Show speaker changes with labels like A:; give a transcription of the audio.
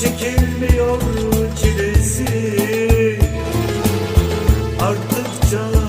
A: çekilmiyor çilesi. Arttıkça